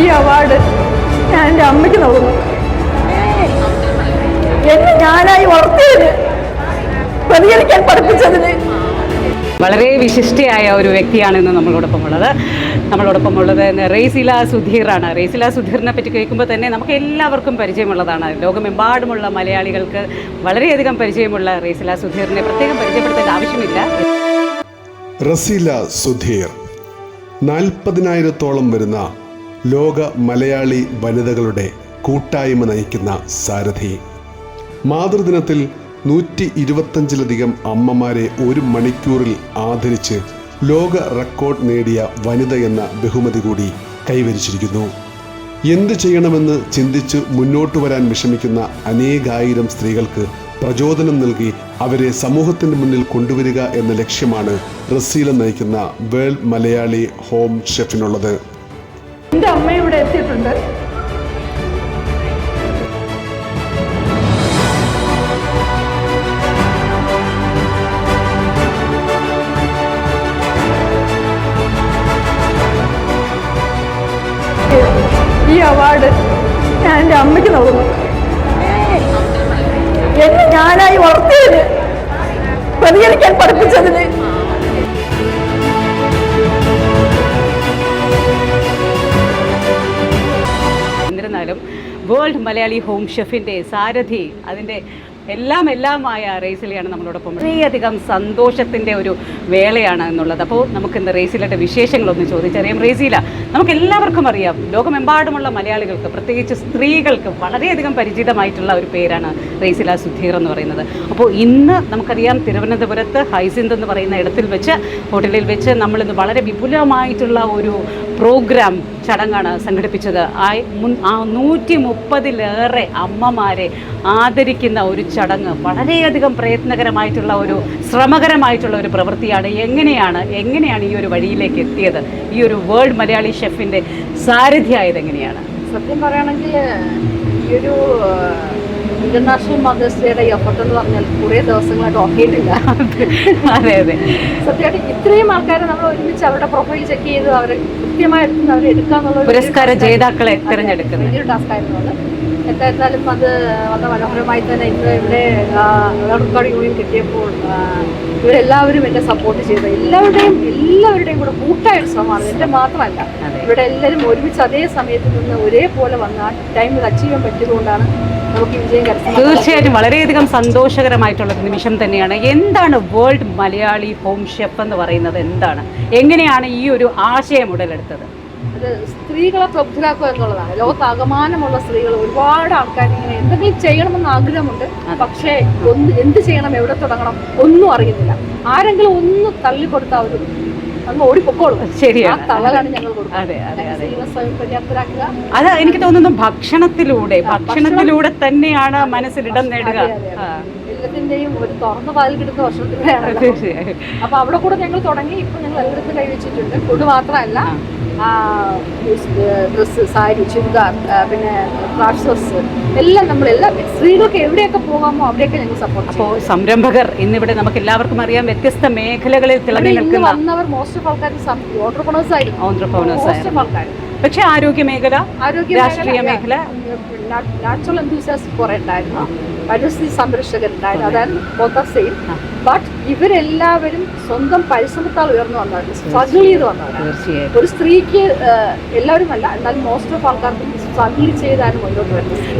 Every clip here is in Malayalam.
ഈ അവാർഡ് ഞാൻ എന്റെ അമ്മയ്ക്ക് നൽകുന്നു. എന്നെ ഞാനായി വളർത്തിയതിന് പ്രതികരിക്കാൻ പഠിപ്പിച്ചതിന്. വളരെ വിശിഷ്ടയായ ഒരു വ്യക്തിയാണ് ഇന്ന് നമ്മളോടൊപ്പം ഉള്ളത്. നമ്മളോടൊപ്പം ഉള്ളത് റേസില സുധീറാണ്. റേസില സുധീറിനെ പറ്റി കേൾക്കുമ്പോൾ തന്നെ നമുക്ക് എല്ലാവർക്കും പരിചയമുള്ളതാണ്. ലോകമെമ്പാടുമുള്ള മലയാളികൾക്ക് വളരെയധികം പരിചയമുള്ള റേസില സുധീറിനെ പ്രത്യേകം പരിചയപ്പെടുത്തേണ്ട ആവശ്യമില്ല. റസീല സുധീർ. നാൽപ്പതിനായിരത്തോളം വരുന്ന ലോക മലയാളി വനിതകളുടെ കൂട്ടായ്മ നയിക്കുന്ന സാരഥി. മാതൃദിനത്തിൽ നൂറ്റി ഇരുപത്തഞ്ചിലധികം അമ്മമാരെ ഒരു മണിക്കൂറിൽ ആദരിച്ച് ലോക റെക്കോർഡ് നേടിയ വനിത എന്ന ബഹുമതി കൂടി കൈവരിച്ചിരിക്കുന്നു. എന്ത് ചെയ്യണമെന്ന് ചിന്തിച്ച് മുന്നോട്ട് വരാൻ വിഷമിക്കുന്ന അനേകായിരം സ്ത്രീകൾക്ക് പ്രചോദനം നൽകി അവരെ സമൂഹത്തിന് മുന്നിൽ കൊണ്ടുവരിക എന്ന ലക്ഷ്യമാണ് റസീല നയിക്കുന്ന വേൾഡ് മലയാളി ഹോം ഷെഫിനുള്ളത്. എന്റെ അമ്മ ഇവിടെ എത്തിയിട്ടുണ്ട്. ഈ അവാർഡ് ഞാൻ എന്റെ അമ്മയ്ക്ക് നൽകുന്നു. എന്നെ ഞാനായി വളർത്തിയതിന് പ്രതികരിക്കാൻ പഠിപ്പിച്ചതിന് എന്നിരുന്നാലും വേൾഡ് മലയാളി ഹോം ഷെഫിന്റെ സാരഥി അതിന്റെ എല്ലാം എല്ലാമായ റേസിലെയാണ് നമ്മളോടൊപ്പം. വളരെയധികം സന്തോഷത്തിന്റെ ഒരു വേളയാണ് എന്നുള്ളത്. അപ്പോൾ നമുക്ക് ഇന്ന് റേസിലയുടെ വിശേഷങ്ങളൊന്ന് ചോദിച്ചറിയാം. റേസില നമുക്ക് എല്ലാവർക്കും അറിയാം ലോകമെമ്പാടുമുള്ള മലയാളികൾക്ക് പ്രത്യേകിച്ച് സ്ത്രീകൾക്ക് വളരെയധികം പരിചിതമായിട്ടുള്ള ഒരു പേരാണ് റേസില സുധീർ എന്ന് പറയുന്നത്. അപ്പോൾ ഇന്ന് നമുക്കറിയാം തിരുവനന്തപുരത്ത് ഹൈസിന്ത് എന്ന് പറയുന്ന ഇടത്തിൽ വെച്ച് ഹോട്ടലിൽ വെച്ച് നമ്മളിന്ന് വളരെ വിപുലമായിട്ടുള്ള ഒരു പ്രോഗ്രാം ചടങ്ങാണ് സംഘടിപ്പിച്ചത്. ആ മുൻ ആ നൂറ്റി മുപ്പതിലേറെ അമ്മമാരെ ആദരിക്കുന്ന ഒരു ചടങ്ങ് വളരെയധികം പ്രയത്നകരമായിട്ടുള്ള ഒരു ശ്രമകരമായിട്ടുള്ള ഒരു പ്രവൃത്തിയാണ്. എങ്ങനെയാണ് എങ്ങനെയാണ് ഈ ഒരു വഴിയിലേക്ക് എത്തിയത്? ഈ ഒരു വേൾഡ് മലയാളി ഷെഫിന്റെ സാരഥിയായത് എങ്ങനെയാണ്? സത്യം പറയുകയാണെങ്കിൽ ഈ ഒരു ഇന്റർനാഷണൽ മദേഴ്സ് ഡേയുടെ എഫർട്ട് എന്ന് പറഞ്ഞാൽ കുറേ ദിവസങ്ങളായിട്ട് ഉറങ്ങിയിട്ടില്ല അതെ അതെ സത്യമായിട്ട് ഇത്രയും ആൾക്കാരെ നമ്മൾ ഒരുമിച്ച് അവരുടെ പ്രൊഫൈൽ ചെക്ക് ചെയ്ത് അവരെ കൃത്യമായി എടുത്ത് അവരെ എടുക്കാന്നുള്ള പുരസ്കാര ജേതാക്കളെ. തിരഞ്ഞെടുക്കുന്നത്. വലിയൊരു ടാസ്ക് ആയിരുന്നു അത് എന്തായിരുന്നാലും അത് വളരെ മനോഹരമായി തന്നെ ഇന്ന് ഇവിടെ റെക്കോർഡ് യൂണിയൻ കിട്ടിയപ്പോൾ ഇവരെല്ലാവരും എന്നെ സപ്പോർട്ട് ചെയ്തു എല്ലാവരുടെയും എല്ലാവരുടെയും കൂടെ കൂട്ടായ ശ്രമമാണ് എന്റെ മാത്രമല്ല. ഇവിടെ എല്ലാവരും ഒരുമിച്ച് അതേ സമയത്ത് നിന്ന് ഒരേപോലെ വന്ന് ആ ടൈമിൽ അച്ചീവ് ചെയ്യാൻ പറ്റിയതുകൊണ്ടാണ് തീർച്ചയായിട്ടും വളരെയധികം സന്തോഷകരമായിട്ടുള്ള നിമിഷം തന്നെയാണ്. എന്താണ് വേൾഡ് മലയാളി ഹോം ഷെഫ് എന്ന് പറയുന്നത്? എന്താണ്? എങ്ങനെയാണ് ഈ ഒരു ആശയം ഉടലെടുത്തത്? അത് സ്ത്രീകളെ പ്രബുദ്ധരാക്കുക എന്നുള്ളതാണ്. ലോകത്താകമാനമുള്ള സ്ത്രീകൾ ഒരുപാട് ആൾക്കാർ ഇങ്ങനെ എന്തെങ്കിലും ചെയ്യണമെന്ന് ആഗ്രഹമുണ്ട്. പക്ഷേ ഒന്ന് എന്ത് ചെയ്യണം എവിടെ തുടങ്ങണം ഒന്നും അറിയുന്നില്ല. ആരെങ്കിലും ഒന്ന് തള്ളിക്കൊടുത്താൽ ഒരു ശരിയാണ്. അതെ എനിക്ക് തോന്നുന്നു ഭക്ഷണത്തിലൂടെ ഭക്ഷണത്തിലൂടെ തന്നെയാണ് മനസ്സിലിടം നേടുക. എല്ലാത്തിന്റെയും ഒരു തുറന്ന കിട്ടുന്ന ഭക്ഷണത്തിലൂടെയാണ് തീർച്ചയായും അപ്പൊ അവിടെ കൂടെ ഞങ്ങൾ തുടങ്ങി. ഇപ്പൊ ഞങ്ങൾ എല്ലായിടത്തും കൈവച്ചിട്ടുണ്ട് ഫുഡ് മാത്രമല്ല ഡ്രസ്സ് സാരി ചുരിദാർ പിന്നെ ട്രാഷേഴ്സ് എല്ലാം നമ്മൾ എല്ലാം സ്ത്രീകൾക്ക് എവിടെയൊക്കെ പോകാമോ അവിടെയൊക്കെ ഞങ്ങൾ സപ്പോർട്ട് അപ്പോൾ സംരംഭകർ ഇന്നിവിടെ നമുക്ക് എല്ലാവർക്കും അറിയാം വ്യത്യസ്ത മേഖലകളിൽ തിളങ്ങി നിൽക്കുന്ന വന്നവർ മോസ്റ്റ് ഓഫ് ആൾക്കാർ ഓണ്ടർപ്രണേഴ്സ് ആയിരുന്നു ആയിരുന്നു പക്ഷേ ആരോഗ്യ മേഖല ആരോഗ്യ രാഷ്ട്രീയ മേഖല. നാച്ചുറൽ എന്തൂസിയാസ് കുറെ ഉണ്ടായിരുന്നു. പരിസ്ഥിതി സംരക്ഷകരുണ്ടായിരുന്നു. അതായിരുന്നു ബോത്ത സെയിം ബട്ട് ഇവരെല്ലാവരും സ്വന്തം പരിശ്രമത്താൽ ഉയർന്നു വന്നവരാണ്. സ്ട്രഗിൾ ചെയ്ത് വന്നവരാണ്. ഒരു സ്ത്രീക്ക് ഏഹ്, എല്ലാവരും അല്ല എന്നാൽ മോസ്റ്റ് ഓഫ് ആൾക്കാർക്കും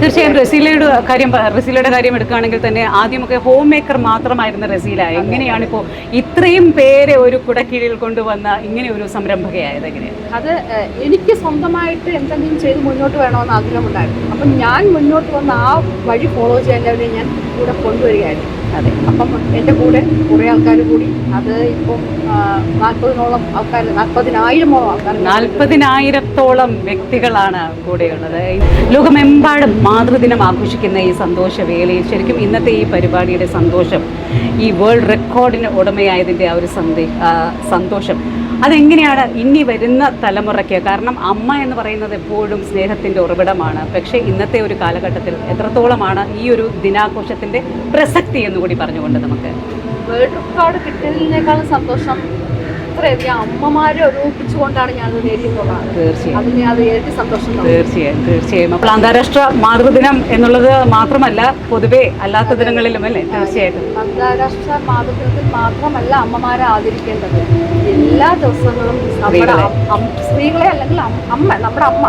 തീർച്ചയായും റസീലയുടെ കാര്യം റസീലയുടെ കാര്യം എടുക്കുകയാണെങ്കിൽ തന്നെ ആദ്യമൊക്കെ ഹോം മേക്കർ മാത്രമായിരുന്ന റസീല. എങ്ങനെയാണ് ഇപ്പോൾ ഇത്രയും പേരെ ഒരു കുടക്കീഴിൽ കൊണ്ടുവന്ന ഇങ്ങനെ ഒരു സംരംഭകയായത് എങ്ങനെയാണ് അത് എനിക്ക് സ്വന്തമായിട്ട് എന്തെങ്കിലും ചെയ്ത് മുന്നോട്ട് വേണമെന്ന് ആഗ്രഹമുണ്ടായിരുന്നു. അപ്പം ഞാൻ മുന്നോട്ട് വന്ന ആ വഴി ഫോളോ ചെയ്യാൻ എല്ലാവരെയും ഞാൻ കൂടെ കൊണ്ടുവരികയായിരുന്നു. അതെ. അപ്പം എന്റെ കൂടെ കുറേ ആൾക്കാർ കൂടി അത് ഇപ്പം നാൽപ്പതിനോളം ആൾക്കാർ നാൽപ്പതിനായിരമോളം ആൾക്കാർ നാൽപ്പതിനായിരത്തോളം വ്യക്തികളാണ് കൂടെയുള്ളത്. ലോകമെമ്പാടും മാതൃദിനം ആഘോഷിക്കുന്ന ഈ സന്തോഷ വേളയിൽ ശരിക്കും ഇന്നത്തെ ഈ പരിപാടിയുടെ സന്തോഷം ഈ വേൾഡ് റെക്കോർഡിന് ഉടമയായതിന്റെ ആ ഒരു സന്തോഷം അതെങ്ങനെയാണ് ഇനി വരുന്ന തലമുറയ്ക്ക്? കാരണം അമ്മ എന്ന് പറയുന്നത് എപ്പോഴും സ്നേഹത്തിന്റെ ഉറവിടമാണ്. പക്ഷേ ഇന്നത്തെ ഒരു കാലഘട്ടത്തിൽ എത്രത്തോളമാണ് ഈ ഒരു ദിനാഘോഷത്തിന്റെ പ്രസക്തി എന്നുകൂടി പറഞ്ഞുകൊണ്ട് നമുക്ക്. വേൾഡ് റെക്കോർഡ് കിട്ടിയതിനേക്കാളും സന്തോഷം അമ്മമാരെ ഒരുമിപ്പിച്ചുകൊണ്ടാണ് നേടിയെന്നുള്ളതാണ് തീർച്ചയായും. അത് സന്തോഷം തോന്നുന്നു. തീർച്ചയായും തീർച്ചയായും. അപ്പോൾ അന്താരാഷ്ട്ര മാതൃദിനം എന്നുള്ളത് മാത്രമല്ല പൊതുവേ അല്ലാത്ത ദിനങ്ങളിലും അല്ലേ? തീർച്ചയായിട്ടും. അന്താരാഷ്ട്ര മാതൃദിനത്തിൽ മാത്രമല്ല അമ്മമാരെ ആദരിക്കേണ്ടത്. എല്ലാ ദിവസങ്ങളും നമ്മുടെ സ്ത്രീകളെ. അല്ലെങ്കിൽ അമ്മ നമ്മുടെ അമ്മ.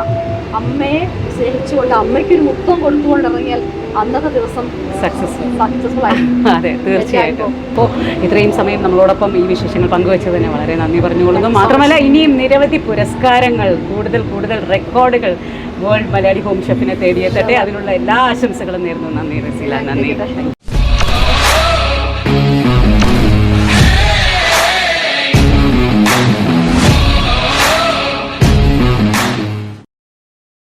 അമ്മയെ സ്നേഹിച്ചുകൊണ്ട് അമ്മയ്ക്ക് ഒരു മുത്തം കൊടുത്തുകൊണ്ട് ഇറങ്ങിയാൽ അന്നത്തെ ദിവസം സക്സസ് സക്സസ്ഫുൾ ആയി അതെ തീർച്ചയായിട്ടും. അപ്പോൾ ഇത്രയും സമയം നമ്മളോടൊപ്പം ഈ വിശേഷങ്ങൾ പങ്കുവെച്ചതിന് വളരെ നന്ദി പറഞ്ഞുകൊള്ളുന്നു. മാത്രമല്ല ഇനിയും നിരവധി പുരസ്കാരങ്ങൾ കൂടുതൽ കൂടുതൽ റെക്കോർഡുകൾ വേൾഡ് മലയാളി ഹോം ഷെഫിനെ തേടിയെത്തട്ടെ. അതിനുള്ള എല്ലാ ആശംസകളും നേരുന്നു. നന്ദി റസീല. നന്ദി.